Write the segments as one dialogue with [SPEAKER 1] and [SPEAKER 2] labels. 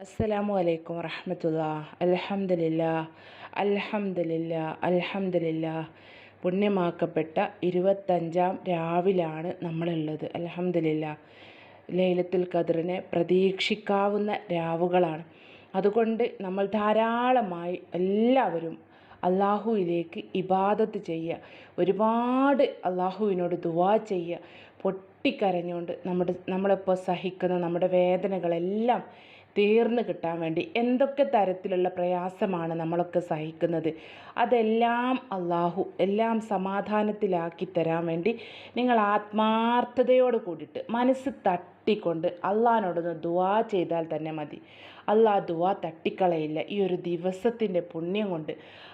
[SPEAKER 1] അസ്സലാമു അലൈക്കും വറഹമത്തുള്ള. അലഹമില്ല അലഹമില്ല അലഹമില്ല പുണ്യമാക്കപ്പെട്ട ഇരുപത്തഞ്ചാം രാവിലാണ് നമ്മളുള്ളത്. അലഹമില്ല ലൈലത്തുൽ ഖദറിനെ പ്രതീക്ഷിക്കാവുന്ന രാവുകളാണ്. അതുകൊണ്ട് നമ്മൾ ധാരാളമായി എല്ലാവരും അള്ളാഹുവിലേക്ക് ഇബാദത്ത് ചെയ്യുക. ഒരുപാട് അള്ളാഹുവിനോട് ദുവാ ചെയ്യുക. പൊട്ടിക്കരഞ്ഞുകൊണ്ട് നമ്മുടെ നമ്മളിപ്പോൾ സഹിക്കുന്ന നമ്മുടെ വേദനകളെല്ലാം തീർന്നു കിട്ടാൻ വേണ്ടി എന്തൊക്കെ തരത്തിലുള്ള പ്രയാസമാണ് നമ്മളൊക്കെ സഹിക്കുന്നത്. അതെല്ലാം അള്ളാഹു എല്ലാം സമാധാനത്തിലാക്കി തരാൻ വേണ്ടി നിങ്ങൾ ആത്മാർത്ഥതയോട് കൂടിയിട്ട് മനസ്സ് തട്ടിക്കൊണ്ട് അള്ളഹാനോടൊന്ന് ദുവാ ചെയ്താൽ തന്നെ മതി. അള്ളാഹ് ദുവാ തട്ടിക്കളയില്ല. ഈ ഒരു ദിവസത്തിന്റെ പുണ്യം കൊണ്ട്.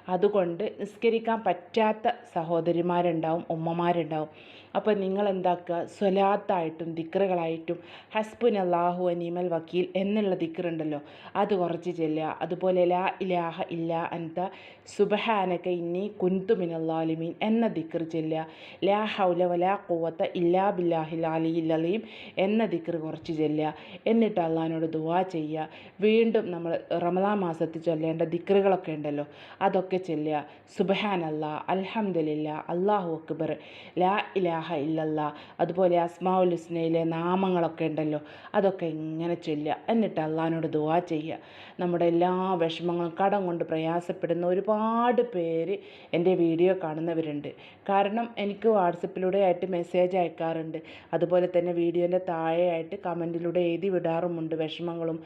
[SPEAKER 1] അതുകൊണ്ട് നിസ്കരിക്കാൻ പറ്റാത്ത സഹോദരിമാരുണ്ടാവും ഉമ്മമാരുണ്ടാവും. അപ്പോൾ നിങ്ങൾ എന്താക്കുക സ്വലാത്തായിട്ടും ദിക്റുകളായിട്ടും ഹസ്ബുൻ അള്ളാഹു അനീമൽ വക്കീൽ എന്നുള്ള ദിക്റുണ്ടല്ലോ അത് കുറച്ച് ചെല്ലുക. അതുപോലെ ലാ ഇലാഹ ഇല്ല അൻത സുബഹാനക ഇന്നി കുന്തുമിൻ അള്ളാലിമീൻ എന്ന ദിക്ർ ചെല്ലുക. ലാ ഹൗല വലാ കൂവത്ത ഇല്ലാ ബില്ലാഹിൽ അലി അലീം എന്ന ദിക്ർ കുറച്ച് ചെല്ലുക. എന്നിട്ട് അള്ളഹാനോട് ദുവാ ചെയ്യുക. വീണ്ടും നമ്മൾ റമദാൻ മാസത്തിൽ ചൊല്ലേണ്ട ദിക്റുകളൊക്കെ ഉണ്ടല്ലോ. അതൊക്കെ ചൊല്ലുക. സുബഹാൻ അല്ലാ അൽഹംദുലില്ല അള്ളാഹു അക്ബർ ലാ ഇലാഹ ഇല്ലല്ല അതുപോലെ അസ്മാഉൽ ഹുസ്നയിലെ നാമങ്ങളൊക്കെ ഉണ്ടല്ലോ. അതൊക്കെ ഇങ്ങനെ ചൊല്ലുക. എന്നിട്ട് അള്ളഹാനോട് ദുവാ ചെയ്യുക. നമ്മുടെ എല്ലാ വിഷമങ്ങളും കടം കൊണ്ട് പ്രയാസപ്പെടുന്ന ഒരുപാട് പേര് എന്റെ വീഡിയോ കാണുന്നവരുണ്ട്. കാരണം എനിക്ക് വാട്സപ്പിലൂടെ ആയിട്ട് മെസ്സേജ് അയക്കാറുണ്ട്. അതുപോലെ തന്നെ വീഡിയോന്റെ താഴെയായിട്ട് കമന്റിലൂടെ എഴുതി വിടാറുമുണ്ട് വിഷമങ്ങളും.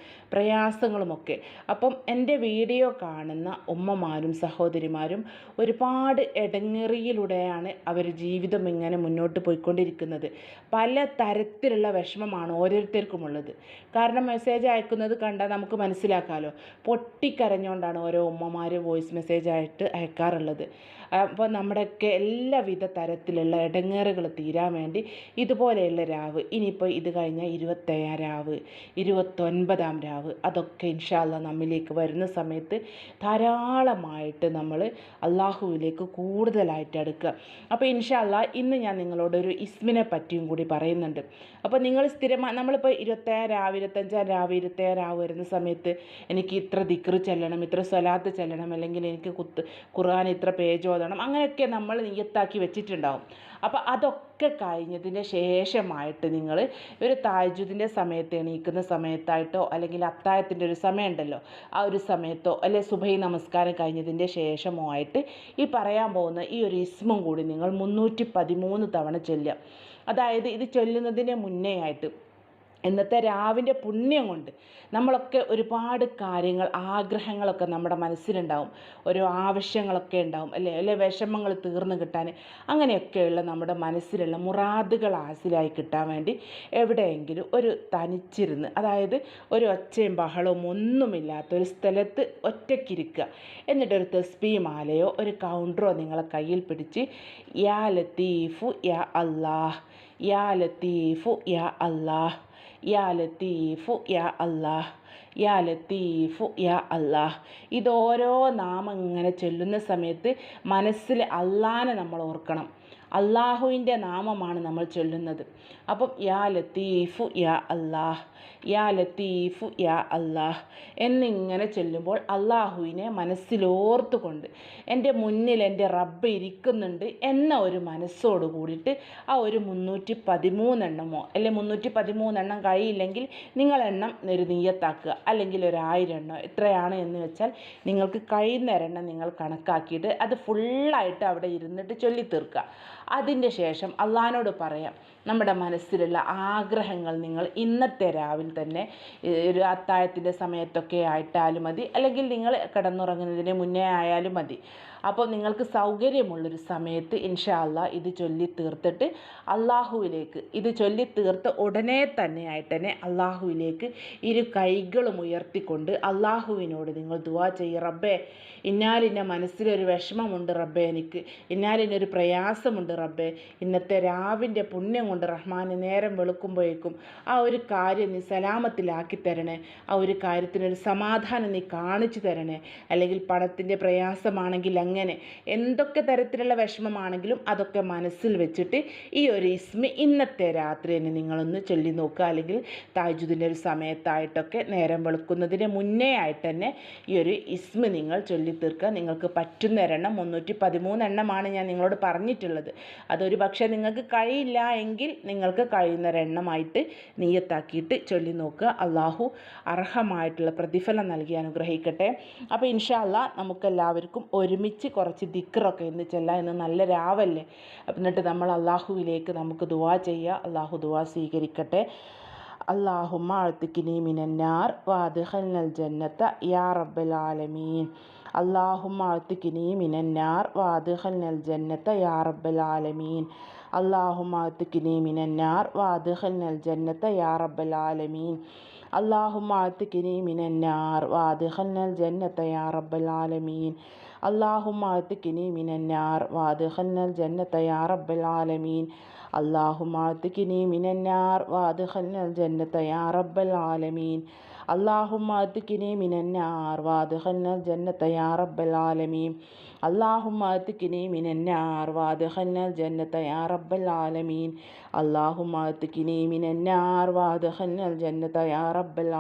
[SPEAKER 1] പ്രയാസങ്ങളുമൊക്കെ. അപ്പം എന്റെ വീഡിയോ കാണുന്ന ഉമ്മമാരും സഹോദരിമാരും ഒരുപാട് ഇടങ്ങേറിയിലൂടെയാണ് അവർ ജീവിതം ഇങ്ങനെ മുന്നോട്ട് പോയിക്കൊണ്ടിരിക്കുന്നത്. പല തരത്തിലുള്ള വിഷമമാണ് ഓരോരുത്തർക്കുമുള്ളത്. കാരണം മെസ്സേജ് അയക്കുന്നത് കണ്ടാൽ നമുക്ക് മനസ്സിലാക്കാമല്ലോ പൊട്ടിക്കരഞ്ഞുകൊണ്ടാണ് ഓരോ ഉമ്മമാർ വോയിസ് മെസ്സേജ് ആയിട്ട് അയക്കാറുള്ളത്. അപ്പോൾ നമ്മുടെയൊക്കെ എല്ലാവിധ തരത്തിലുള്ള ഇടങ്ങേറുകൾ തീരാൻ വേണ്ടി ഇതുപോലെയുള്ള രാവ്. ഇനിയിപ്പോൾ ഇത് കഴിഞ്ഞാൽ ഇരുപത്തേഴാം രാവ് ഇരുപത്തൊൻപതാം രാവ് അതൊക്കെ ഇൻഷാല്ല നമ്മിലേക്ക് വരുന്ന സമയത്ത് ധാരാളമായിട്ട് നമ്മൾ അള്ളാഹുവിലേക്ക് കൂടുതലായിട്ട് അടുക്കുക. അപ്പോൾ ഇൻഷാല്ല ഇന്ന് ഞാൻ നിങ്ങളോടൊരു ഇസ്മിനെ പറ്റിയും കൂടി പറയുന്നുണ്ട്. അപ്പോൾ നിങ്ങൾ സ്ഥിരമായി നമ്മളിപ്പോൾ ഇരുപത്തേഴാം രാവ് ഇരുപത്തഞ്ചാം രാവ് ഇരുപത്തേഴാം രാവ് വരുന്ന സമയത്ത് എനിക്ക് ഇത്ര ദിക്റ് ചെല്ലണം ഇത്ര സ്വലാത്ത് ചെല്ലണം അല്ലെങ്കിൽ എനിക്ക് കുത്ത് ഖുർആൻ ഇത്ര പേജ് ഓതണം അങ്ങനെയൊക്കെ നമ്മൾ നിയത്താക്കി വെച്ചിട്ടുണ്ടാവും. അപ്പോൾ അതൊക്കെ കഴിഞ്ഞതിന് ശേഷമായിട്ട് നിങ്ങൾ ഒരു താജ്ജുദിന്റെ സമയത്ത് എണീക്കുന്ന സമയത്തായിട്ടോ അല്ലെങ്കിൽ അത്തായത്തിന്റെ ഒരു സമയമുണ്ടല്ലോ ആ ഒരു സമയത്തോ അല്ലെ സുബൈ നമസ്കാരം കഴിഞ്ഞതിന്റെ ശേഷമോ ആയിട്ട് ഈ പറയാൻ പോകുന്ന ഈ ഒരു ഇസ്മും കൂടി നിങ്ങൾ മുന്നൂറ്റി പതിമൂന്ന് തവണ ചൊല്ലുക. അതായത് ഇത് ചൊല്ലുന്നതിന് മുന്നേ ആയിട്ട് ഇന്നത്തെ രാവിന്റെ പുണ്യം കൊണ്ട് നമ്മളൊക്കെ ഒരുപാട് കാര്യങ്ങൾ ആഗ്രഹങ്ങളൊക്കെ നമ്മുടെ മനസ്സിലുണ്ടാവും. ഓരോ ആവശ്യങ്ങളൊക്കെ ഉണ്ടാവും അല്ലേ? അല്ലെ? വിഷമങ്ങൾ തീർന്നു കിട്ടാൻ അങ്ങനെയൊക്കെയുള്ള നമ്മുടെ മനസ്സിലുള്ള മുറാദുകൾ ഹാസിലായി കിട്ടാൻ വേണ്ടി എവിടെയെങ്കിലും ഒരു തനിച്ചിരുന്ന് അതായത് ഒരു ഒച്ചയും ബഹളവും ഒന്നുമില്ലാത്ത ഒരു സ്ഥലത്ത് ഒറ്റയ്ക്കിരിക്കുക എന്നിട്ടൊരു തെസ്ബി മാലയോ ഒരു കൗണ്ടറോ നിങ്ങളെ കയ്യിൽ പിടിച്ച് യാ ലത്തീഫു യാ അല്ലാഹ് യാ ലത്തീഫു യാ അല്ലാഹ്. യാ ലത്തീഫു യാ അല്ലാഹ് യാ ലത്തീഫു യാ അല്ലാഹ് ഇതോരോ നാമം ഇങ്ങനെ ചൊല്ലുന്ന സമയത്ത് മനസ്സിൽ അള്ളാനെ നമ്മൾ ഓർക്കണം. അള്ളാഹുവിന്റെ നാമമാണ് നമ്മൾ ചൊല്ലുന്നത്. അപ്പം യാ ലത്തീഫു യാ അല്ലാഹ്. യാ ലത്തീഫു യാ അള്ളാഹ് എന്നിങ്ങനെ ചൊല്ലുമ്പോൾ അള്ളാഹുവിനെ മനസ്സിലോർത്തുകൊണ്ട് എന്റെ മുന്നിൽ എന്റെ റബ്ബ് ഇരിക്കുന്നുണ്ട് എന്ന ഒരു മനസ്സോട് കൂടിയിട്ട് ആ ഒരു മുന്നൂറ്റി പതിമൂന്നെണ്ണമോ അല്ലെ മുന്നൂറ്റി പതിമൂന്നെണ്ണം കഴിയില്ലെങ്കിൽ നിങ്ങൾ എണ്ണം ഒരു നീയത്താക്കുക അല്ലെങ്കിൽ ഒരു ആയിരം എണ്ണം എത്രയാണ് എന്ന് വെച്ചാൽ നിങ്ങൾക്ക് കഴിയുന്ന ഒരെണ്ണം നിങ്ങൾ കണക്കാക്കിയിട്ട് അത് ഫുള്ളായിട്ട് അവിടെ ഇരുന്നിട്ട് ചൊല്ലി തീർക്കുക അതിന്റെ ശേഷം അള്ളഹാനോട് പറയാം നമ്മുടെ മനസ്സിലുള്ള ആഗ്രഹങ്ങൾ നിങ്ങൾ ഇന്നത്തെ രാവിലെ തന്നെ ഒരു അത്താഴത്തിന്റെ സമയത്തൊക്കെ ആയിട്ടാലും മതി. അല്ലെങ്കിൽ നിങ്ങൾ കിടന്നുറങ്ങുന്നതിന് മുന്നേ ആയാലും മതി. അപ്പോൾ നിങ്ങൾക്ക് സൗകര്യമുള്ളൊരു സമയത്ത് ഇൻഷാല്ല ഇത് ചൊല്ലി തീർത്തിട്ട് അള്ളാഹുവിലേക്ക് ഇത് ചൊല്ലി തീർത്ത് ഉടനെ തന്നെ ആയിട്ട് തന്നെ അള്ളാഹുവിലേക്ക് ഇരു കൈകളും ഉയർത്തിക്കൊണ്ട് അള്ളാഹുവിനോട് നിങ്ങൾ ദുവാ ചെയ്യ. റബ്ബേ ഇന്നാലിന്റെ മനസ്സിലൊരു വിഷമമുണ്ട് റബ്ബേ എനിക്ക്. ഇന്നാലിനൊരു പ്രയാസമുണ്ട് റബ്ബേ. ഇന്നത്തെ രാവിന്റെ പുണ്യം കൊണ്ട് റഹ്മാനെ നേരം വെളുക്കുമ്പോഴേക്കും ആ ഒരു കാര്യം നീ സലാമത്തിലാക്കി തരണേ. ആ ഒരു കാര്യത്തിനൊരു സമാധാനം നീ കാണിച്ചു തരണേ. അല്ലെങ്കിൽ പണത്തിന്റെ പ്രയാസമാണെങ്കിൽ അങ്ങനെ എന്തൊക്കെ തരത്തിലുള്ള വിഷമമാണെങ്കിലും അതൊക്കെ മനസ്സിൽ വെച്ചിട്ട് ഈ ഒരു ഇസ്മി ഇന്നത്തെ രാത്രി തന്നെ നിങ്ങളൊന്ന് ചൊല്ലി നോക്കുക. അല്ലെങ്കിൽ താജുദിന്റെ ഒരു സമയത്തായിട്ടൊക്കെ നേരം വെളുക്കുന്നതിന് മുന്നേ ആയിട്ട് തന്നെ ഈ ഒരു ഇസ്മി നിങ്ങൾ ചൊല്ലി തീർക്കുക. നിങ്ങൾക്ക് പറ്റുന്ന ഒരെണ്ണം മുന്നൂറ്റി പതിമൂന്ന് എണ്ണമാണ് ഞാൻ നിങ്ങളോട് പറഞ്ഞിട്ടുള്ളത്. അതൊരു പക്ഷേ നിങ്ങൾക്ക് കഴിയില്ല എങ്കിൽ നിങ്ങൾക്ക് കഴിയുന്നൊരെണ്ണമായിട്ട് നീയത്താക്കിയിട്ട് ചൊല്ലി നോക്കുക. അള്ളാഹു അർഹമായിട്ടുള്ള പ്രതിഫലം നൽകി അനുഗ്രഹിക്കട്ടെ. അപ്പോൾ ഇൻഷാല്ല നമുക്കെല്ലാവർക്കും ഒരുമിച്ച് പ്രത്യേകിച്ച് കുറച്ച് ദിക്കറൊക്കെ ഇന്ന് ചെല്ലാം ഇന്ന് നല്ല രാവല്ലേ? എന്നിട്ട് നമ്മൾ അള്ളാഹുവിലേക്ക് നമുക്ക് ദുവാ ചെയ്യുക അള്ളാഹു ദുവാ സ്വീകരിക്കട്ടെ. അള്ളാഹുമ്മ അഴുത്തിക്കിനി മിനന്നാർ. വാദിഹൽ ജന്നത്ത. യാ റബ്ബൽ ആലമീൻ. അള്ളാഹുമ്മ അഴുത്തിക്കിനി മിനന്നാർ. വാദിഹൽ ജന്നത്ത. യാ റബ്ബൽ ആലമീൻ. അള്ളാഹുമ്മ അഴുത്തിക്കിനി മിനന്നാർ. വാദിഹൽ ജന്നത്ത. യാ റബ്ബൽ ആലമീൻ. അള്ളാഹുമ്മ അഴുത്തിക്കിനി മിനന്നാർ. വാദിഹൽ ജന്നത്ത. യാ റബ്ബൽ ആലമീൻ. അള്ളാഹുമാർ മിനന്നാർ വാദ്ഹന്നൽ ജന്നത്ത യാ ആലമീൻ. അള്ളാഹുമാത്തിക്കിനി മിനന്നാർ വാദഹന്നൽ ജന്നത്ത യാ ആലമീൻ അള്ളാഹുമാത്തിക്കിനി മിനന്നാർ വാദഹന്നൽ ജന്നത്ത യാ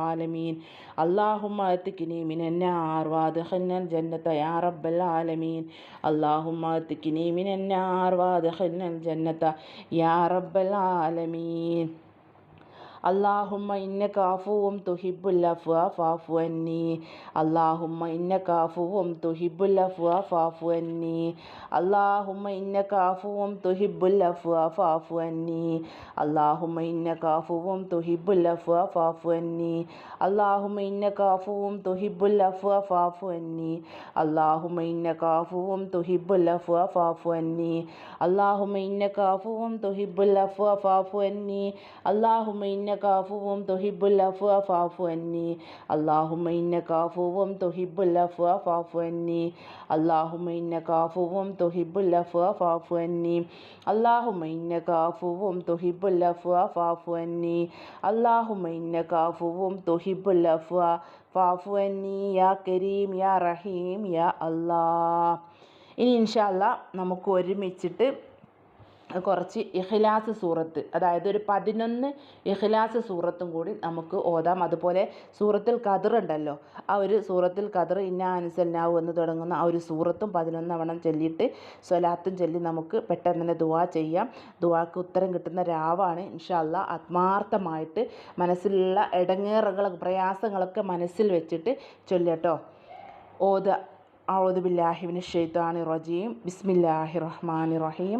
[SPEAKER 1] ആലമീൻ അള്ളാഹുമാത്തിക്കിനി മിനന്നാർ വാദഹന്നൽ ജന്നത്ത യാ ആലമീൻ അള്ളാഹുമ്മ ഇന്ന കാഫുവും തുഹിബുൽ അഫ്വ ഫാഫു അന്നി. അള്ളാഹുമ്മ ഇന്ന കാഫുവും തുഹിബുൽ അഫ്വ ഫാഫു അന്നി. അള്ളാഹുമ്മ ഇന്ന കാഫുവും തുഹിബുൽ അഫ്വ ഫാഫു അന്നി. അള്ളാഹുമ്മ ഇന്ന കാഫുവും തുഹിബുൽ അഫ്വ ഫാഫു അന്നി. അള്ളാഹുമ്മ ഇന്ന കാഫുവും തുഹിബുൽ അഫ്വ ഫാഫു അന്നി. അള്ളാഹുമ്മ ഇന്ന കാഫുവും തുഹിബുൽ അഫ്വ ഫാഫു അന്നി. അള്ളാഹുമ്മ ഇന്ന കാഫുവും തുഹിബുൽ അഫ്വ ഫാഫു അന്നി. അള്ളാഹുമ്മ ഇന്ന ഇന്ന കാഫുവും തൊഹിബുൽ അഫു ഫാഫു അന്നി അള്ളാഹുമ ഇന്ന കാഫുവും തൊഹിബുൽ അഫു ഫാഫു അന്നി അള്ളാഹുമ ഇന്ന കാഫുവും തൊഹിബുൽ അഫു ഫാഫു അന്നി അള്ളാഹുമ ഇന്ന തൊഹിബുൽ അഫു ഫാഫു അന്നി അള്ളാഹുമ ഇന്ന തൊഹിബുൽ അഫു ഫാഫു അന്നി യാ കരീം യാ റഹീം യാ അല്ലാ ഇനി ഇൻഷാല്ല നമുക്ക് ഒരുമിച്ചിട്ട് കുറച്ച് ഇഖ്ലാസ് സൂറത്ത് അതായത് ഒരു പതിനൊന്ന് ഇഖ്ലാസ് സൂറത്തും കൂടി നമുക്ക് ഓതാം അതുപോലെ സൂറത്തിൽ ഖദർ ഉണ്ടല്ലോ ആ ഒരു സൂറത്തിൽ ഖദർ ഇന്ന അനുസല്ലാവു എന്ന് തുടങ്ങുന്ന ആ ഒരു സൂറത്തും പതിനൊന്നവണ്ണം ചൊല്ലിയിട്ട് സ്വലാത്തും ചൊല്ലി നമുക്ക് പെട്ടെന്ന് തന്നെ ദുവാ ചെയ്യാം ദുവാക്ക് ഉത്തരം കിട്ടുന്ന രാവാണ് ഇൻഷാല്ല ആത്മാർത്ഥമായിട്ട് മനസ്സിലുള്ള ഇടങ്ങേറുകൾ പ്രയാസങ്ങളൊക്കെ മനസ്സിൽ വെച്ചിട്ട് ചൊല്ലട്ടോ ഓത أعوذ بالله من الشيطان الرجيم بسم الله الرحمن الرحيم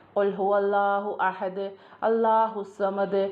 [SPEAKER 1] قل هو الله أحد الله الصمد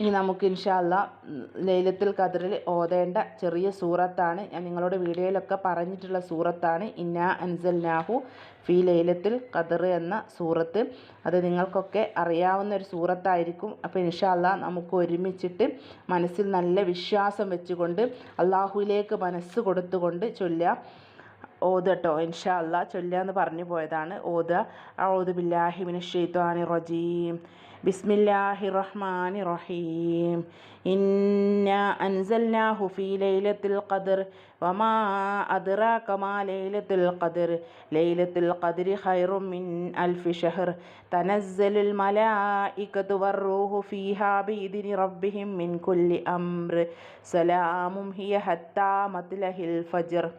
[SPEAKER 1] ഇനി നമുക്ക് ഇൻഷാല്ല ലൈലത്തിൽ ഖദറിൽ ഓതേണ്ട ചെറിയ സൂറത്താണ്. ഞാൻ നിങ്ങളോട് വീഡിയോയിലൊക്കെ പറഞ്ഞിട്ടുള്ള സൂറത്താണ്. ഇന്ന അൻസൽനാഹു ഫി ലൈലത്തിൽ ഖദർ എന്ന സൂറത്ത്. അത് നിങ്ങൾക്കൊക്കെ അറിയാവുന്ന ഒരു സൂറത്തായിരിക്കും. അപ്പോൾ ഇൻഷാല്ല നമുക്ക് ഒരുമിച്ചിട്ട് മനസ്സിൽ നല്ല വിശ്വാസം വെച്ചുകൊണ്ട് അള്ളാഹുവിലേക്ക് മനസ്സ് കൊടുത്തുകൊണ്ട് ചൊല്ലാം ഓതട്ടോ ഇൻഷാ ചൊല്ലാന്ന് പറഞ്ഞു പോയതാണ്. ഓതുക. ഔദു ബില്ലാഹി മിനശ് ഷൈത്വാനി റജീം. ബിസ്മില്ലാഹി റഹ്മാനി റഹീം ഇന്ന അൻസൽനാഹു ഫീ ലൈലത്തുൽ ഖദർ വമാ അദ്റാക മാ ലൈലത്തുൽ ഖദർ. ലൈലത്തുൽ ഖദരി ഖൈറും മിൻ അൽഫി ഷഹർ. തനസ്സലുൽ മലായികതു വർറൂഹു ഫീഹാ ബിഇദ്നി റബ്ബിഹിം മിൻ കുല്ലി അംർ. സലാമും ഹിയ ഹത്താ മത്ലഹിൽ ഫജ്ർ.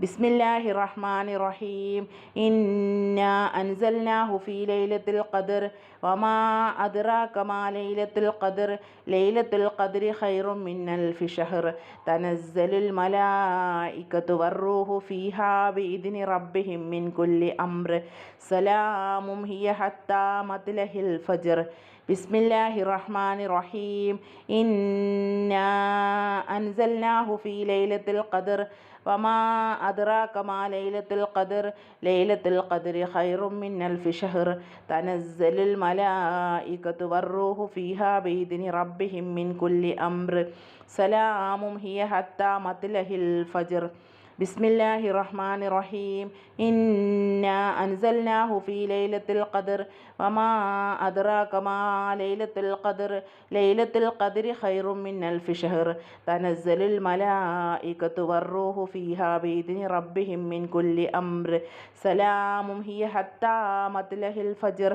[SPEAKER 1] ബിസ്മില്ലാഹി റഹ്മാൻ റഹീം ഇന്ന അൻസൽനാഹു ഫീ ലൈലത്തുൽ ഖദർ. വമാ അദ്റാക മാ ലൈലത്തുൽ ഖദർ. ലൈലത്തുൽ ഖദ്രി ഖൈറു മിൻ അൽഫി ഷഹർ. തനസ്സലുൽ മലായികതു വറൂഹു ഫീഹാ ബിഇദ്നി റബ്ബിഹിം മിൻ കുല്ലി അംർ. സലാമും ഹിയ ഹത്താ മത്ലഹിൽ ഫജ്ർ. ബിസ്മില്ലാഹി റഹ്മാൻ റഹീം ഇന്ന അൻസൽനാഹു ഫീ ലൈലത്തുൽ ഖദർ. വമാ അദ്റാക മാ ലൈലത്തുൽ ഖദർ ലൈലത്തുൽ ഖദർ ഖൈറും മിൻ അൽഫി ഷഹർ. തനസ്സലുൽ മലായികത്തു വർറൂഹു ഫീഹാ ബൈദിനി റബ്ബിഹിം മിൻ കുല്ലി അംർ. സലാമും ഹിയ ഹത്താ മത്ലഹിൽ ഫജ്ർ. ബിസ്മില്ലാഹി റഹ്മാൻ റഹീം ഇന്ന അൻസൽനാഹു ഫീ ലൈലത്തുൽ ഖദർ. വമാ അദ്റാക മാ ലൈലത്തുൽ ഖദർ. ലൈലത്തുൽ ഖദരി ഖൈറു മിൻ അൽഫി ഷഹർ തനസ്സലുൽ മലായികത്തു വർറൂഹു ഫീഹാ ബിഇദ്നി റബ്ബിഹിം മിൻ കുല്ലി അംർ. സലാമും ഹിയ ഹത്താ മത്ലഹിൽ ഫജ്ർ.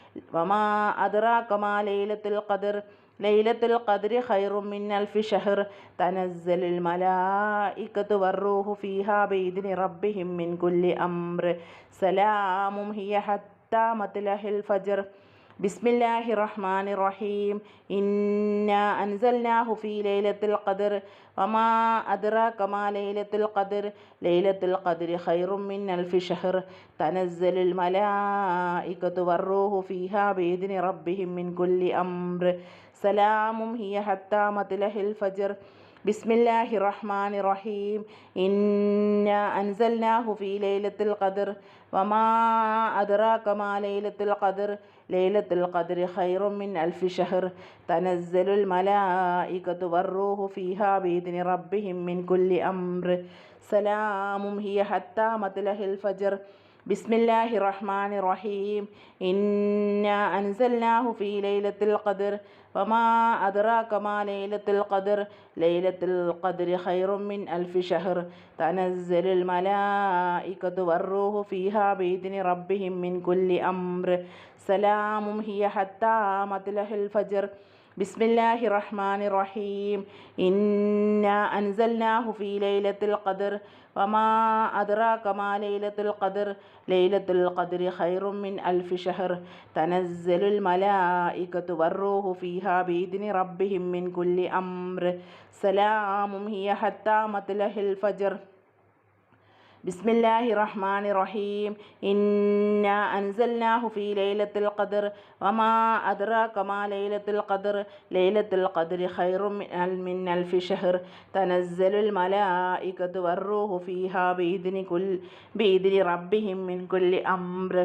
[SPEAKER 1] വമാ അദ്റാക്കമാ ലൈലത്തുൽ ഖദർ. ലൈലത്തുൽ ഖദ്രി ഖൈറും മിൻ അൽഫി ഷഹർ. തനസ്സലുൽ മലായികത്തു വറൂഹു ഫീഹാ ബൈദിനി റബ്ബിഹിം മിൻ കുല്ലി അംർ. സലാമും ഹിയ ഹത്താ മത്ലഹിൽ ഫജ്ർ. ബിസ്മില്ലാഹി റഹ്മാൻ റഹീം ഇന്ന അൻസൽനാ ഹുഫി ലൈലത്തുൽ ഖദർ. വമാ അദ്റാ കമാ ലൈലത്തുൽ ഖദർ. ലൈലത്തുൽ ഖദർ ഖൈറു മിൻ അൽഫി ഷഹർ. തനസ്സലുൽ മലായികത്തു വറൂഹു ഫീഹാ ബിഇദ്നി റബ്ബിഹിം മിൻ കുല്ലി അംർ. സലാമും ഹിയ ഹത്താ മത്ലഹിൽ ഫജ്ർ. ബിസ്മില്ലാഹി റഹ്മാൻ റഹീം ഇന്ന അൻസൽനാഹു ഫീ ലൈലത്തുൽ ഖദർ. വമാ അദ്റാക മാ ലൈലത്തുൽ ഖദർ. ലൈലത്തുൽ ഖദർ ഖൈറു മിൻ അൽഫി ഷഹർ. തനസ്സലുൽ മലായികതു വറൂഹു ഫീഹാ ബിഇദ്നി റബ്ബിഹിം മിൻ കുല്ലി അംർ. സലാമും ഹിയ ഹത്താ മത്ലഹിൽ ഫജ്ർ. ബിസ്മില്ലാഹി റഹ്മാൻ റഹീം ഇന്ന അൻസൽനാഹു ഫീ ലൈലത്തുൽ ഖദർ. വമാ അദ്റാക മാ ലൈലത്തുൽ ഖദർ. ലൈലത്തുൽ ഖദ്രി ഖൈറു മിൻ അൽഫി ഷഹർ. തനസ്സലുൽ മലായികതു വർറൂഹു ഫീഹാ ബിഇദ്നി റബ്ബിഹിം മിൻ കുല്ലി അംർ. സലാമും ഹിയ ഹത്താ മത്ലഹുൽ ഫജ്ർ. ബിസ്മില്ലാഹി റഹ്മാൻ റഹീം ഇന്ന അൻസൽനാഹു ഫീ ലൈലത്തുൽ ഖദർ. വമാ അദ്റാക മാ ലൈലത്തുൽ ഖദർ. ലൈലത്തുൽ ഖദ്രി ഖൈറു മിൻ അൽഫി ഷഹർ. തനസ്സലുൽ മലായികത്തു വറൂഹു ഫീഹാ ബീദിനി റബ്ബിഹിം മിൻ കുല്ലി അംർ. സലാമും ഹിയ ഹത്താ മത്ലഹിൽ ഫജ്ർ. ബിസ്മില്ലാഹി റഹ്മാൻ റഹീം ഇന്ന അൻസൽനാഹു ഫി ലൈലത്തുൽ ഖദർ. വമാ അദ്റാക മാ ലൈലത്തുൽ ഖദർ. ലൈലത്തുൽ ഖദർ ഖൈറും മിൻ അൽഫി ഷഹർ. തനസ്സലുൽ മലായികതു വർറൂഹു ഫീഹാ ബിഇദ്നി കുൽ ബിഇദ്നി റബ്ബിഹിം മിൻ കുല്ലി അംർ.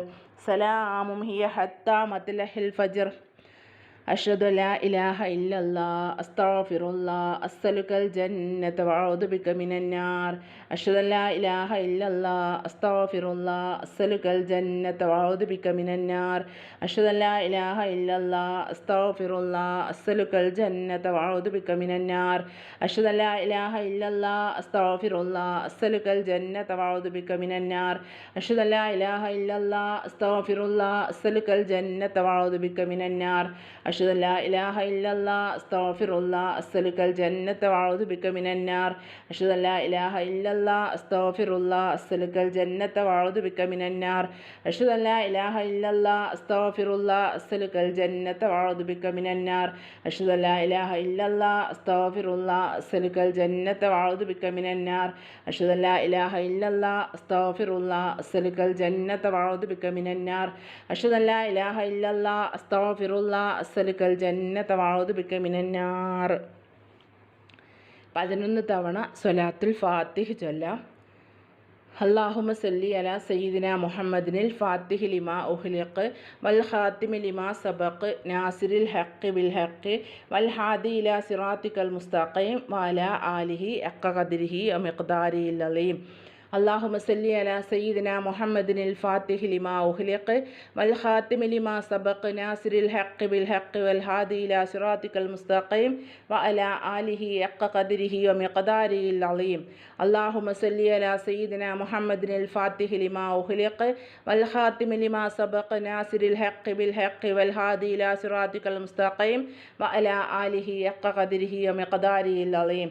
[SPEAKER 1] സലാമും ഹിയ ഹത്താ മത്ലഹിൽ ഫജ്ർ. أمر سلام هي حتى مطلع الفجر أشهد أن لا إله إلا الله أستغفر الله أسألك الجنة وأعوذ بك من النار أشهد أن لا إله إلا الله أستغفر الله أسألك الجنة وأعوذ بك من النار أشهد أن لا إله إلا الله أستغفر الله أسألك الجنة وأعوذ بك من النار أشهد أن لا إله إلا الله أستغفر الله أسألك الجنة وأعوذ بك من النار أشهد أن لا إله إلا الله أستغفر الله أسألك الجنة وأعوذ بك من النار أشهد أن لا إله إلا الله أستغفر الله أسألك الجنة وأعوذ بك من النار أشهد أن لا إله إلا الله أستغفر الله أسألك الجنة وأعوذ بك من النار أشهد أن അസ്അലുക്കൽ ജന്നത്ത ബിക മിനന്നാർ. പതിനൊന്ന് തവണ സൊലാത്തുൽ ഫാത്തിഹ് ചൊല്ലാം. അള്ളാഹുമ സല്ലി അല സയ്യിദിന മുഹമ്മദിനിൽ ഫാത്തിഹ് ലിമ ഉഹ്ലിഖ് വൽ ഖാത്തിമി ലിമ സബഖ നാസിരിൽ ഹഖ് ബിൽ ഹഖ് വൽ ഹാദി ഇല സിറാത്തിക്കൽ മുസ്തഖീം വാല ആലിഹി അക്ക ഖദിരിഹി അമിഖ്ദാരി അലീം. അള്ളാഹു സല്ലി അല സയ്യിദിന മുഹമ്മദിനിൽ ഫാത്തിഹി ലിമാ ഉഹ്ലിഖ് വൽ ഖാത്തിമി ലിമാ സബഖ് നാസിരിൽ ഹഖ് ബിൽ ഹഖ് വൽ ഹാദി ഇല സിറാത്തിക്കൽ മുസ്തഖീം വ അല ആലിഹി അക്ക ഖദരിഹി വ മിഖ്ദാരിഹിൽ അലീം. അള്ളാഹു സല്ലി അല സയ്യിദിന മുഹമ്മദിനിൽ ഫാത്തിഹി ലിമാ ഉഹ്ലിഖ് വൽ ഖാത്തിമി ലിമാ സബഖ് നാസിരിൽ ഹഖ് ബിൽ ഹഖ് വൽ ഹാദി ഇല സിറാത്തിക്കൽ മുസ്തഖീം വ അല ആലിഹി അക്ക ഖദരിഹി വ മിഖ്ദാരിഹിൽ അലീം.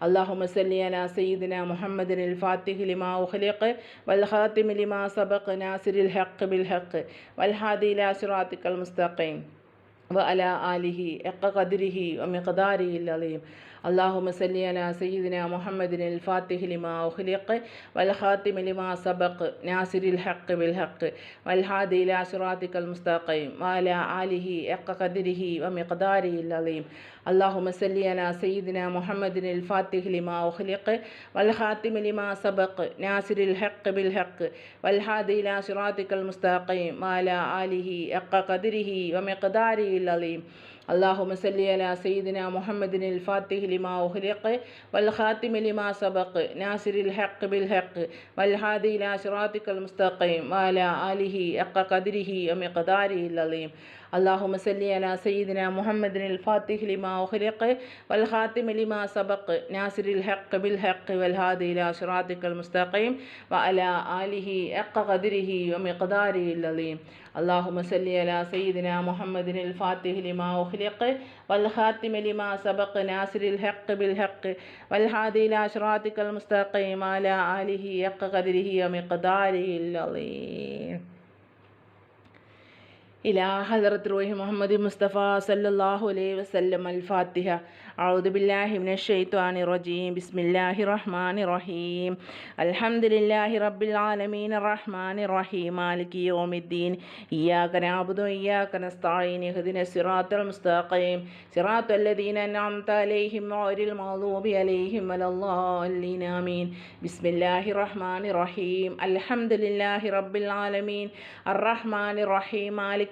[SPEAKER 1] അള്ളാഹു മസല്ലിയന സയ്യിദിന മുഹമ്മദിൻ അൽ ഫാത്തിഹ് ലിമാ ഉഖ്ലിഖ് വൽ ഖാത്തിമ ലിമാ സബഖ് നാസിരിൽ ഹഖ് ബിൽ ഹഖ് വൽ ഹാദില സിറാത്തിക്കൽ മുസ്തഖീം വഅല ആലിഹി എക്ക കദിരിഹി ഒമിഖദാരിയിൽ അലീം അള്ളാഹു മസല്ലി അല സയ്യിദിന മുഹമ്മദിനിൽ ഫാത്തിഹി ലിമാ ഉഹ്ലിഖ് വൽ ഖാത്തിമി ലിമാ സബഖ് നാസിരിൽ ഹഖ് ബിൽ ഹഖ് വൽ ഹാദി ഇലാ സിറാത്തിക്കൽ മുസ്തഖീം വാല ആലിഹി എക്ക ഖദിരിഹി വ മിഖ്ദാരിഹി അലീം. അള്ളാഹു മസല്ലി അല സയ്യിദിന മുഹമ്മദിനിൽ ഫാത്തിഹി ലിമാ ഉഹ്ലിഖ് വൽ ഖാത്തിമി ലിമാ സബഖ് നാസിരിൽ ഹഖ് ബിൽ ഹഖ് വൽ ഹാദി ഇലാ സിറാത്തിക്കൽ മുസ്തഖീം വാല ആലിഹി എക്ക ഖദിരിഹി വ അലീം. അള്ളാഹു മസല്ലിയല സയ്യിദിന മുഹമ്മദിനിൽ ഫാത്തിഹ് ലിമാ ഉഹ്ലിഖ് വൽ ഖാത്തിമ ലിമാ സബഖ് നാസിരിൽ ഹഖ് ബിൽ ഹഖ് വൽ ഹാദി ഇലാ സിറാത്തിക്കൽ മുസ്തഖീം വാല ആലിഹി അക്ക കദിരിഹി അമിഖദാരി അലീം അള്ളാഹു മസല്ലി അല സയ്യിദിന മുഹമ്മദിനിൽ ഫാത്തിഹ് ലിമ ഒഹ്ലിഖ് വൽ ഖാത്തിമ ലിമ സബഖ് നാസിരിൽ ഹഖ് ബിൽ ഹഖ് വൽ ഹാദി ഇല സിറാത്തിക്കൽ മുസ്തഖീം വ അല ആലിഹി അഖ ഖദ്രിഹി വ മിഖ്ദാരി അലീം. അള്ളാഹു മസല്ലി അല സയ്യിദിന മുഹമ്മദിനിൽ ഫാത്തിഹ് ലിമ ഒഹ്ലിഖ് വൽ ഖാത്തിമ ലിമ സബഖ് നാസിരിൽ ഹഖ് ബിൽ ഹഖ് വൽ ഹാദി ഇല സിറാത്തിക്കൽ മുസ്തഖീം അല ആലിഹി അഖ ഖദ്രിഹി വ മിഖ്ദാരി അലീം. إلى حضرة روح محمد مصطفى صلى الله عليه وسلم الفاتحة أعوذ بالله من الشيطان الرجيم بسم الله الرحمن الرحيم الحمد لله رب العالمين الرحمن الرحيم مالك يوم الدين إياك نعبد وإياك نستعين اهدنا الصراط المستقيم صراط الذين أنعمت عليهم غير المغضوب عليهم ولا الضالين آمين بسم الله الرحمن الرحيم الحمد لله رب العالمين الرحمن الرحيم مالك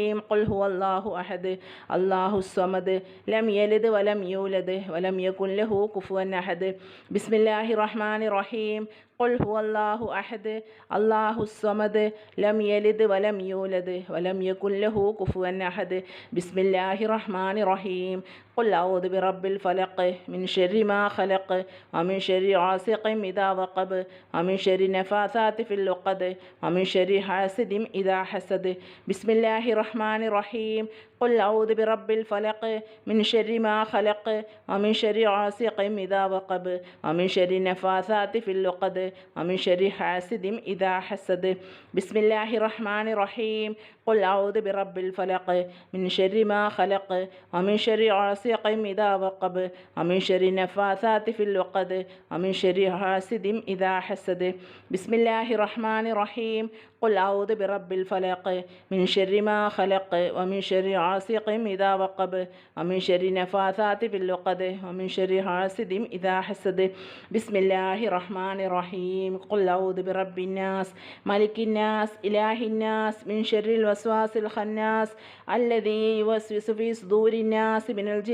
[SPEAKER 1] റഹീം ഖുൽ ഹു അള്ളാഹു അഹദ് അള്ളാഹു സമദ് ലം യലിദ് വലം യൂലദ് വലം യകുൻ ലഹു കുഫുവൻ അഹദ് ബിസ്മില്ലാഹി റഹ്മാൻ റഹീം ഖുൽ ഹു അള്ളാഹു അഹദ് അള്ളാഹു സമദ് ലം യലിദ് വലം യൂലദ് വലം യകുൻ ലഹു കുഫുവൻ അഹദ് ബിസ്മില്ലാഹി റഹ്മാൻ റഹീം. قل أعوذ برب الفلق من شر ما خلق ومن شر عاسق إذا وقب ومن شر النفاثات في اللقد ومن شر حاسد إذا حسد. بسم الله الرحمن الرحيم. قل أعوذ برب الفلق من شر ما خلق ومن شر عاسق إذا وقب ومن شر النفاثات في اللقد ومن شر حاسد إذا حسد. بسم الله الرحمن الرحيم. قل أعوذ برب الفلق من شر ما خلق ومن شر غاسق إذا وقب ومن شر النفاثات في العقد ومن شر حاسد إذا حسد. بسم الله الرحمن الرحيم. قل أعوذ برب الفلق من شر ما خلق ومن شر عاصق إذا وقب ومن شر النفاثات في العقد ومن شر حاسد إذا حسد. بسم الله الرحمن الرحيم. قل أعوذ برب الناس ملك الناس إله الناس من شر الوسواس الخناس الذي يوسوس في صدور الناس من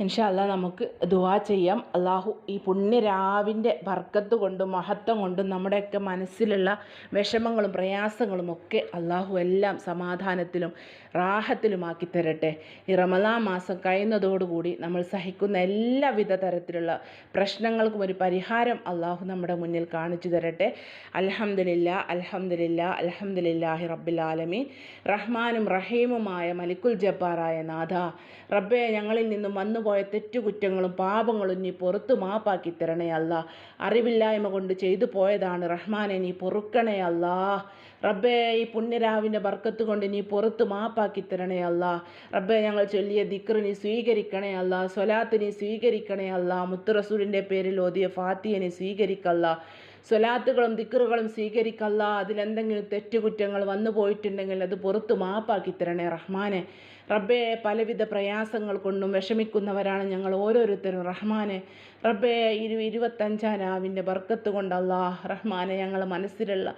[SPEAKER 1] ഇൻഷല്ല നമുക്ക് ദുവാ ചെയ്യാം. അള്ളാഹു ഈ പുണ്യരാവിന്റെ വർക്കത്ത് കൊണ്ടും മഹത്വം കൊണ്ടും നമ്മുടെയൊക്കെ മനസ്സിലുള്ള വിഷമങ്ങളും പ്രയാസങ്ങളും ഒക്കെ അള്ളാഹു എല്ലാം സമാധാനത്തിലും റാഹത്തിലുമാക്കി തരട്ടെ ഈ റമദാ മാസം കഴിയുന്നതോടുകൂടി നമ്മൾ സഹിക്കുന്ന എല്ലാവിധ തരത്തിലുള്ള പ്രശ്നങ്ങൾക്കും ഒരു പരിഹാരം അള്ളാഹു നമ്മുടെ മുന്നിൽ കാണിച്ചു തരട്ടെ. അലഹമില്ല അലഹമില്ല അലഹമില്ലാഹി റബ്ബിൽ ആലമീൻ. റഹ്മാനും റഹീമുമായ മലിക്കുൽ ജബ്ബാറായ നാഥ റബ്ബെ ഞങ്ങളിൽ നിന്നും വന്നുപോയ തെറ്റുകുറ്റങ്ങളും പാപങ്ങളും നീ പുറത്തു മാപ്പാക്കി തരണേ അല്ല അറിവില്ലായ്മ കൊണ്ട് ചെയ്തു പോയതാണ് റഹ്മാനെ നീ പൊറുക്കണേ അല്ലാ റബ്ബേ ഈ പുണ്യരാവിന്റെ ബർക്കത്ത് കൊണ്ട് നീ പുറത്ത് മാപ്പാക്കി തരണേ അല്ല. റബ്ബെ ഞങ്ങൾ ചൊല്ലിയ ദിക്ർ നീ സ്വീകരിക്കണേ അല്ല. സ്വലാത്ത് നീ സ്വീകരിക്കണേ അല്ല. മുത്തുറസൂലിന്റെ പേരിൽ ഓതിയ ഫാത്തിയെ നീ സ്വീകരിക്കല്ല. സ്വലാത്തുകളും ദിക്കറുകളും സ്വീകരിക്കല്ല. അതിലെന്തെങ്കിലും തെറ്റുകുറ്റങ്ങൾ വന്നു പോയിട്ടുണ്ടെങ്കിൽ അത് പുറത്ത് മാപ്പാക്കി തരണേ റഹ്മാനെ. റബ്ബെ പലവിധ പ്രയാസങ്ങൾ കൊണ്ടും വിഷമിക്കുന്നവരാണ് ഞങ്ങൾ ഓരോരുത്തരും റഹ്മാനെ. റബ്ബേ ഇരു ഇരുപത്തഞ്ചാം രാവിന്റെ ബർക്കത്ത് കൊണ്ട് അള്ളാ റഹ്മാനെ ഞങ്ങൾ മനസ്സിലുള്ള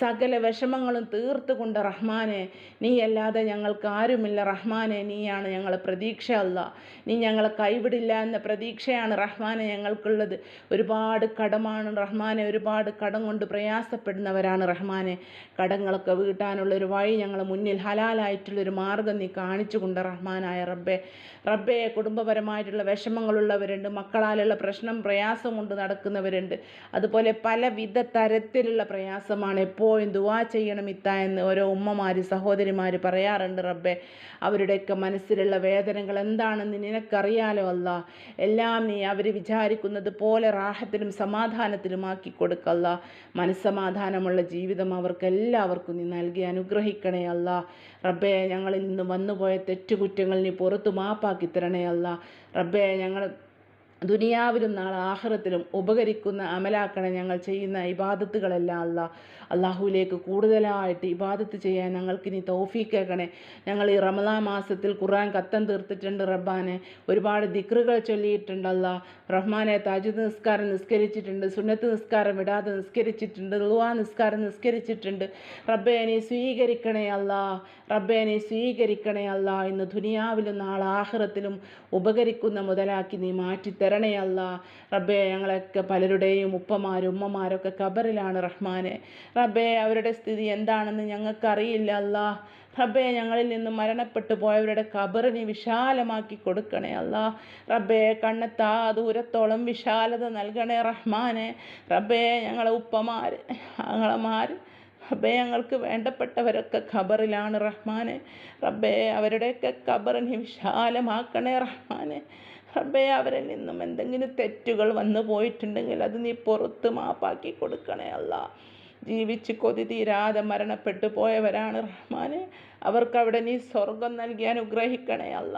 [SPEAKER 1] സകല വിഷമങ്ങളും തീർത്തുകൊണ്ട് റഹ്മാനെ നീ അല്ലാതെ ഞങ്ങൾക്ക് ആരുമില്ല. റഹ്മാനെ നീയാണ് ഞങ്ങളെ പ്രതീക്ഷ അല്ല നീ ഞങ്ങളെ കൈവിടില്ല എന്ന പ്രതീക്ഷയാണ് റഹ്മാനെ ഞങ്ങൾക്കുള്ളത്. ഒരുപാട് കടമാണ് റഹ്മാനെ ഒരുപാട് കടം കൊണ്ട് പ്രയാസപ്പെടുന്നവരാണ് റഹ്മാനെ. കടങ്ങളൊക്കെ വീട്ടാനുള്ള ഒരു വഴി ഞങ്ങളെ മുന്നിൽ ഹലാലായിട്ടുള്ളൊരു മാർഗം നീ കാണിച്ചു കൊണ്ട് റഹ്മാനായ റബ്ബെ. റബ്ബെ കുടുംബപരമായിട്ടുള്ള വിഷമങ്ങളുള്ളവരുണ്ട്. മക്കളാലുള്ള പ്രശ്നം പ്രയാസം കൊണ്ട് നടക്കുന്നവരുണ്ട്. അതുപോലെ പലവിധ തരത്തിലുള്ള പ്രയാസമാണ്. എപ്പോഴും ദുവാ ചെയ്യണം ഇത്ത എന്ന് ഓരോ ഉമ്മമാർ സഹോദരിമാർ പറയാറുണ്ട് റബ്ബെ. അവരുടെയൊക്കെ മനസ്സിലുള്ള വേദനകൾ എന്താണെന്ന് നിനക്കറിയാലോ അല്ല. എല്ലാം നീ അവർ വിചാരിക്കുന്നത് പോലെ റാഹത്തിലും സമാധാനത്തിലുമാക്കി കൊടുക്കല്ല മനസ്സമാധാനമുള്ള ജീവിതം അവർക്ക് എല്ലാവർക്കും നീ നൽകി അനുഗ്രഹിക്കണേ അല്ല. റബ്ബെ ഞങ്ങളിൽ നിന്ന് വന്നുപോയ തെറ്റുകുറ്റങ്ങൾ നീ പുറത്തു മാപ്പാക്കി തരണേ അല്ല. റബ്ബെ ഞങ്ങൾ ദുനിയാവിലും നാളെ ആഹ്റത്തിലും ഉപകരിക്കുന്ന അമലാക്കണ ഞങ്ങൾ ചെയ്യുന്ന ഇബാദത്തുകളെല്ലാം അല്ല അള്ളാഹുവിലേക്ക് കൂടുതലായിട്ട് ഇബാദത്ത് ചെയ്യാൻ ഞങ്ങൾക്ക് ഇനി തൗഫീക്കേക്കണേ ഞങ്ങൾ ഈ റമദാ മാസത്തിൽ ഖുർആൻ കത്തം തീർത്തിട്ടുണ്ട് റബ്ബാനെ. ഒരുപാട് ദിക്റുകൾ ചൊല്ലിയിട്ടുണ്ട് റഹ്മാനെ താജുദ് നിസ്കാരം നിസ്കരിച്ചിട്ടുണ്ട് സുന്നത്ത് നിസ്കാരം വിടാതെ നിസ്കരിച്ചിട്ടുണ്ട് ലുവാ നിസ്കാരം നിസ്കരിച്ചിട്ടുണ്ട്. റബ്ബെ നീ സ്വീകരിക്കണേ അല്ല റബ്ബെ നീ സ്വീകരിക്കണേ അല്ല ഇന്ന് ദുനിയാവിലും നാളെ ആഹ്റത്തിലും ഉപകരിക്കുന്ന മുതലാക്കി നീ മാറ്റിത്തരണേ അല്ല റബ്ബെ ഞങ്ങളൊക്കെ പലരുടെയും ഉപ്പമാരും ഉമ്മമാരൊക്കെ കബറിലാണ് റഹ്മാനെ. റബ്ബെ അവരുടെ സ്ഥിതി എന്താണെന്ന് ഞങ്ങൾക്കറിയില്ല അല്ല. റബ്ബെ ഞങ്ങളിൽ നിന്ന് മരണപ്പെട്ടു പോയവരുടെ കബറിനെ വിശാലമാക്കി കൊടുക്കണേ അല്ല. റബ്ബെ കണ്ണെത്താ ദൂരത്തോളം വിശാലത നൽകണേ റഹ്മാനെ. റബ്ബെ ഞങ്ങളെ ഉപ്പമാര് ആങ്ങളമാർ റബ്ബെ ഞങ്ങൾക്ക് വേണ്ടപ്പെട്ടവരൊക്കെ ഖബറിലാണ് റഹ്മാനെ. റബ്ബെ അവരുടെയൊക്കെ ഖബറിനെ വിശാലമാക്കണേ റഹ്മാനെ. റബ്ബേ അവരിൽ നിന്നും എന്തെങ്കിലും തെറ്റുകൾ വന്നു പോയിട്ടുണ്ടെങ്കിൽ അത് നീ പുറത്ത് മാപ്പാക്കി കൊടുക്കണേ അല്ല. ജീവിച്ച് കൊതി തീരാതെ മരണപ്പെട്ടു പോയവരാണ് അവർക്ക് അവിടെ നീ സ്വർഗം നൽകി അനുഗ്രഹിക്കണേ അല്ല.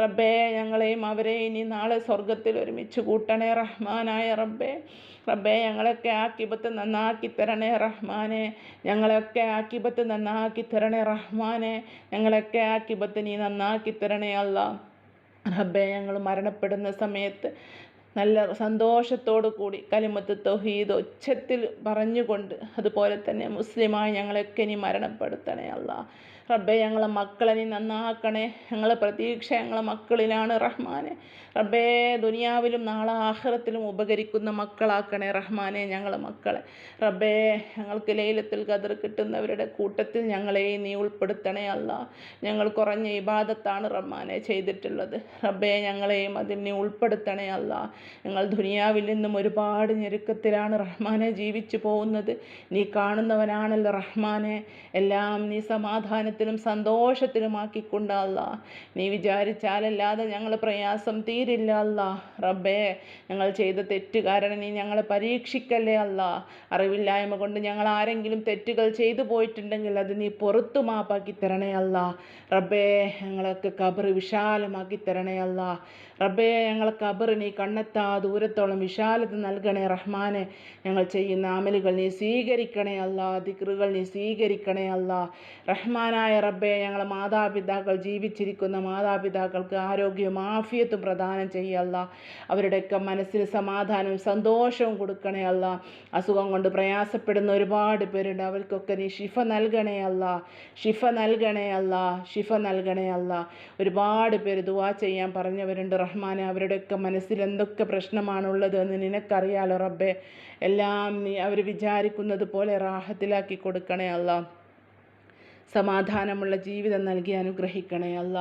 [SPEAKER 1] റബ്ബേ ഞങ്ങളെയും അവരെയും ഇനി നാളെ സ്വർഗത്തിൽ ഒരുമിച്ച് കൂട്ടണേ റഹ്മാനായ റബ്ബേ. റബ്ബേ ഞങ്ങളൊക്കെ ആക്കിപത്ത് നന്നാക്കി തരണേ റഹ്മാനെ. ഞങ്ങളെയൊക്കെ ആക്കിപത്ത് നന്നാക്കി തരണേ റഹ്മാനെ. ഞങ്ങളൊക്കെ ആക്കിപത്ത് നീ നന്നാക്കി തരണേ അല്ല. റബ്ബേ ഞങ്ങൾ മരണപ്പെടുന്ന സമയത്ത് നല്ല സന്തോഷത്തോടു കൂടി കലിമത്ത് തൊഹീദ് ഒച്ചത്തിൽ പറഞ്ഞുകൊണ്ട് അതുപോലെ തന്നെ മുസ്ലിമായി ഞങ്ങളൊക്കെ ഇനി മരണപ്പെടുത്തണേ അല്ല റബ്ബെ ഞങ്ങളെ മക്കളെ നീ നന്നാക്കണേ. ഞങ്ങളെ പ്രതീക്ഷ ഞങ്ങളെ മക്കളിലാണ് റഹ്മാനെ. റബ്ബേ ദുനിയാവിലും നാളെ ആഹ്റത്തിലും ഉപകരിക്കുന്ന മക്കളാക്കണേ റഹ്മാനെ ഞങ്ങളെ മക്കളെ. റബ്ബേ ഞങ്ങൾക്ക് ലൈലത്തിൽ കതിർ കിട്ടുന്നവരുടെ കൂട്ടത്തിൽ ഞങ്ങളെ നീ ഉൾപ്പെടുത്തണേ അല്ല. ഞങ്ങൾ കുറഞ്ഞ ഇബാദത്താണ് റഹ്മാനെ ചെയ്തിട്ടുള്ളത്. റബ്ബേ ഞങ്ങളെയും അതിൽ നീ ഉൾപ്പെടുത്തണേ അല്ല. ഞങ്ങൾ ദുനിയാവിൽ നിന്നും ഒരുപാട് ഞെരുക്കത്തിലാണ് റഹ്മാനെ ജീവിച്ചു പോകുന്നത്. നീ കാണുന്നവനാണല്ലോ റഹ്മാനെ. എല്ലാം നീ സമാധാനത്തിലും സന്തോഷത്തിലുമാക്കിക്കൊണ്ട് അല്ല. നീ വിചാരിച്ചാലല്ലാതെ ഞങ്ങൾ പ്രയാസം തീരില്ല അല്ല. റബ്ബേ ഞങ്ങൾ ചെയ്ത തെറ്റ് കാരണം നീ ഞങ്ങളെ പരീക്ഷിക്കല്ലേ അല്ല. അറിവില്ലായ്മ കൊണ്ട് ഞങ്ങൾ ആരെങ്കിലും തെറ്റുകൾ ചെയ്തു പോയിട്ടുണ്ടെങ്കിൽ അത് നീ പുറത്തു മാപ്പാക്കി തരണേ അല്ല. റബ്ബേ ഞങ്ങളൊക്കെ കബറ് വിശാലമാക്കി തരണേ അല്ല. റബ്ബേ ഞങ്ങൾ കബറ് നീ കണ്ണെത്താ ദൂരത്തോളം വിശാലത നൽകണേ റഹ്മാനെ. ഞങ്ങൾ ചെയ്യുന്ന അമലുകൾ നീ സ്വീകരിക്കണേ അല്ല ദിക്റുകൾ നീ സ്വീകരിക്കണേ അല്ല. റഹ്മാനായ റബ്ബേ ഞങ്ങൾ മാതാപിതാക്കൾ ജീവിച്ചിരിക്കുന്ന മാതാപിതാക്കൾക്ക് ആരോഗ്യവും ആഫിയത്തും പ്രദാനം ചെയ്യല്ല അവരുടെയൊക്കെ മനസ്സിന് സമാധാനവും സന്തോഷവും കൊടുക്കണേ അല്ല. അസുഖം കൊണ്ട് പ്രയാസപ്പെടുന്ന ഒരുപാട് പേരുണ്ട്. അവർക്കൊക്കെ നീ ഷിഫ നൽകണേ അല്ല. ഷിഫ നൽകണേ അല്ല. ഷിഫ നൽകണേ അല്ല. ഒരുപാട് പേര് ദുവാ ചെയ്യാൻ പറഞ്ഞവരുണ്ട്. റഹ്മാനെ അവരുടെയൊക്കെ മനസ്സിൽ എന്തൊക്കെ പ്രശ്നമാണുള്ളത് എന്ന് നിനക്കറിയാലോ റബ്ബെ. എല്ലാം നീ അവർ വിചാരിക്കുന്നത് പോലെ റാഹത്തിലാക്കി കൊടുക്കണേ അല്ല. സമാധാനമുള്ള ജീവിതം നൽകി അനുഗ്രഹിക്കണേ അല്ല.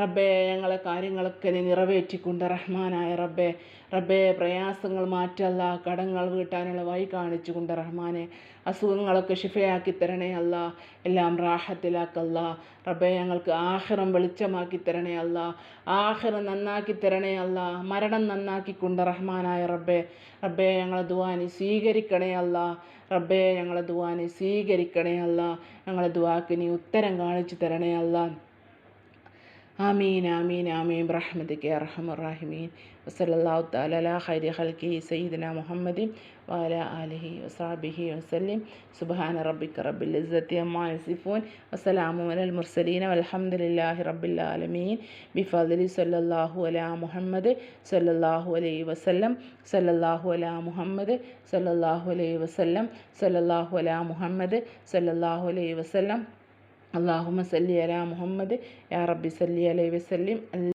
[SPEAKER 1] റബ്ബേ ഞങ്ങളെ കാര്യങ്ങളൊക്കെ നീ നിറവേറ്റിക്കൊണ്ട് റഹ്മാനായ റബ്ബേ. റബ്ബേ പ്രയാസങ്ങൾ മാറ്റല്ല കടങ്ങൾ വീട്ടാനുള്ള വഴി കാണിച്ചുകൊണ്ട് റഹ്മാനെ അസുഖങ്ങളൊക്കെ ഷിഫയാക്കി തരണേ അല്ല എല്ലാം റാഹത്തിലാക്കല്ല. റബ്ബെ ഞങ്ങൾക്ക് ആഹ്റം വെളിച്ചമാക്കി തരണേ അല്ല ആഹ്റം നന്നാക്കി തരണേ അല്ല മരണം നന്നാക്കിക്കൊണ്ട് റഹ്മാനായ റബ്ബെ റബ്ബെ ഞങ്ങളെ ദുവാനി സ്വീകരിക്കണേ അല്ല. റബ്ബെ ഞങ്ങളെ ദുവാനി സ്വീകരിക്കണേ അല്ല ഞങ്ങളെ ദുവാക്ക് നീ ഉത്തരം കാണിച്ചു തരണേ അല്ല. ആമീൻ ആമീൻ ആമീൻ. റഹ്മദിക്ക് അറഹമുറാഹിമീൻ വസല്ലാഹു താല ഹരി ഹൽക്കി സയ്യിദന മുഹമ്മദി വാല അലഹി വസാബിഹി വസല്ലിം. സുബാന റബ്ബിക്ക് റബ്ബിൽ ഇസ്സത്തി അമ്മാ യസിഫൂൻ. അലൽ മുർസലീൻ വൽഹംദുലില്ലാഹി റബ്ബിൽ ആലമീൻ. ബിഫദ്ലി സല്ലല്ലാഹു അലാ മുഹമ്മദ് സല്ലല്ലാഹു അലൈഹി വസല്ലം. സല്ലല്ലാഹു അലാ മുഹമ്മദ് സല്ലല്ലാഹു അലൈഹി വസല്ലം. സല്ലല്ലാഹു അലാ മുഹമ്മദ് സല്ലല്ലാഹു അലൈഹി വസല്ലം. അള്ളാഹുമ സല്ലി അല മുഹമ്മദ്. യാ റബ്ബി സല്ലി അലൈ വസല്ലിം.